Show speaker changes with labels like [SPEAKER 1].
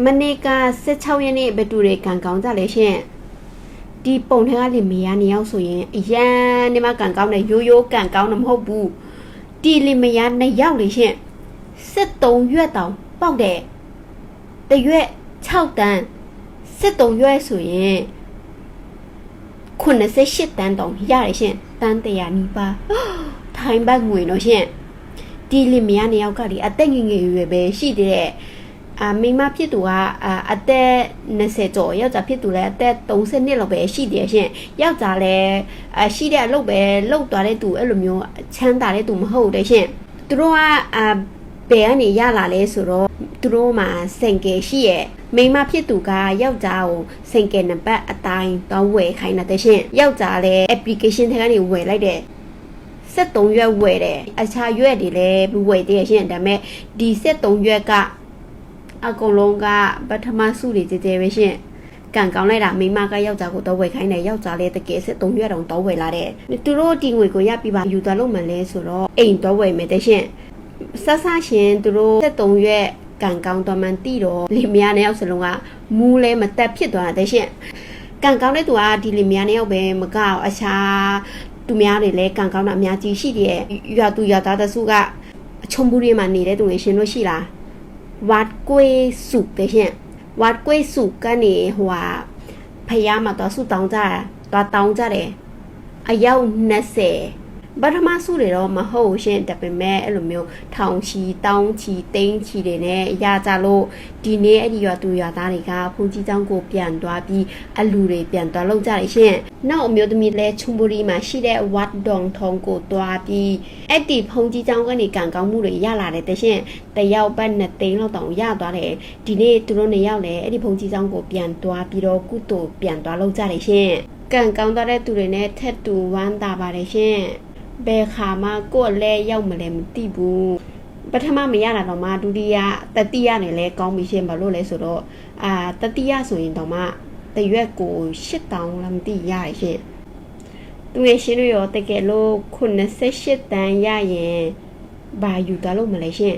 [SPEAKER 1] မနေ့က16ရက်နေ့ဘယ်သူတွေကံကောင်းကြလဲရှင်ဒီပုံထဲကလေမေယာနေရောက်ဆိုရင်အရန်ဒီမှာကံကောင်းတယ်ရိုးရိုးကံကောင်းတာမဟုတ်ဘူးဒီလေမေယာနှစ်ယောက်လေရှင်73ရွက်တောင်ပေါက်တယ်တရွက်6တန်း73ရွက်ဆိုရင်88တန်းတောင်ရတယ်ရှင်တန်း100နီးပါးထိုင်းဘတ်ငွေတော့ရှင်ဒီလေမေယာနှစ်ယောက်ကလေအသက်ငယ်ငယ်ရွယ်ပဲရှိသေးတယ် အာမိန်းမဖြစ်သူကအာအသက်20ကျော်ယောက်ျားဖြစ်သူလည်းအသက်30နှစ်လောက်ပဲရှိတယ်ရှင်ယောက်ျားလည်းအရှိတဲ့အလုပ်ပဲလုပ်သွားတဲ့သူအဲ့လိုမျိုးချမ်းသာတဲ့သူမဟုတ်တဲ့ရှင်သူတို့ကအာဘယ်ကနေရလာလဲဆိုတော့သူတို့မှာစင်ကယ်ရှိရဲ့မိန်းမဖြစ်သူကယောက်ျားကိုစင်ကယ်နံပါတ်အတိုင်းတောင်းဝယ်ခိုင်းတဲ့ရှင်ယောက်ျားလည်း application ထဲကနေဝယ်လိုက်တယ်73ရွက်ဝယ်တယ်အခြားရွက်တွေလည်းဝယ်သေးရရှင်ဒါပေမဲ့ဒီ73ရွက်က အကုန်လုံးကပထမစုတွေကြဲကြဲပဲရှင်ကံကောင်းလိုက်တာမိမကယောက်ျားကိုတော့ဝယ်ခိုင်းတယ်ယောက်ျားလည်းတကယ်73ရွက်တောင်တော့ဝယ်လာတယ်သူတို့ဒီငွေကိုရပြီးပါယူသွားလို့မလဲဆိုတော့အိမ်တော့ဝယ်မယ်တဲ့ရှင်ဆက်ဆရှင်သူတို့73ရွက်ကံကောင်းတော့မှန်တိတော့လင်မယားနှစ်ယောက်စလုံးကမူးလဲမတက်ဖြစ်သွားတဲ့ရှင်ကံကောင်းတဲ့သူကဒီလင်မယားနှစ်ယောက်ပဲမကောက်အခြားသူများတွေလည်းကံကောင်းတာအများကြီးရှိတယ်ရွာသူရွာသားတစုကအချုံဘူးတွေမှာနေတဲ့သူတွေရှင်တို့ရှိလား วัดกล้วยสุกเช่นวัดกล้วยสุกก็เนี่ยหัวพยายามมาต่อสู้ตองจ้าต่อตองจ้าเลยอายุนัเส ပထမစုတွေတော့မဟုတ်ရှင့်ဒါပေမဲ့အဲ့လိုမျိုးထောင်ချီတောင်းချီတိန်းချီတွေနဲ့ရကြလို့ဒီနေ့အဲ့ဒီရွာသူရွာသားတွေကဖူးကြီးကျောင်းကိုပြန်သွားပြီးအလူတွေပြန်သွားလောက်ကြတယ်ရှင့်နောက်အမျိုးသမီးလဲချုံဘူရီမှာရှိတဲ့ဝတ်ဒေါင်ထုံကိုသွားပြီးအဲ့ဒီဖုန်ကြီးကျောင်းကနေကံကောင်းမှုတွေရလာတယ်တရှင့်တယောက်ပတ်နဲ့တိန်းလောက်တောင်ရသွားတယ်ဒီနေ့သူတို့နေရောက်လဲအဲ့ဒီဖုန်ကြီးကျောင်းကိုပြန်သွားပြီးတော့ကုသိုလ်ပြန်သွားလောက်ကြတယ်ရှင့်ကံကောင်းသွားတဲ့သူတွေနဲ့ထက်တူဝမ်းသာပါတယ်ရှင်။ ဘယ်ခါမှကိုယ့်လဲရောက်မလဲမသိဘူးပထမမရတာတော့မှဒုတိယတတိယနဲ့လဲကောင်းပြီရှင်ဘာလို့လဲဆိုတော့အာတတိယဆိုရင်တော့မှတရွက်ကို8000လားမသိရတယ်ရှင်သူငယ်ရှင်တို့ရောတကယ်လို့98တန်းရရင်ဘာယူသွားလို့မလဲရှင်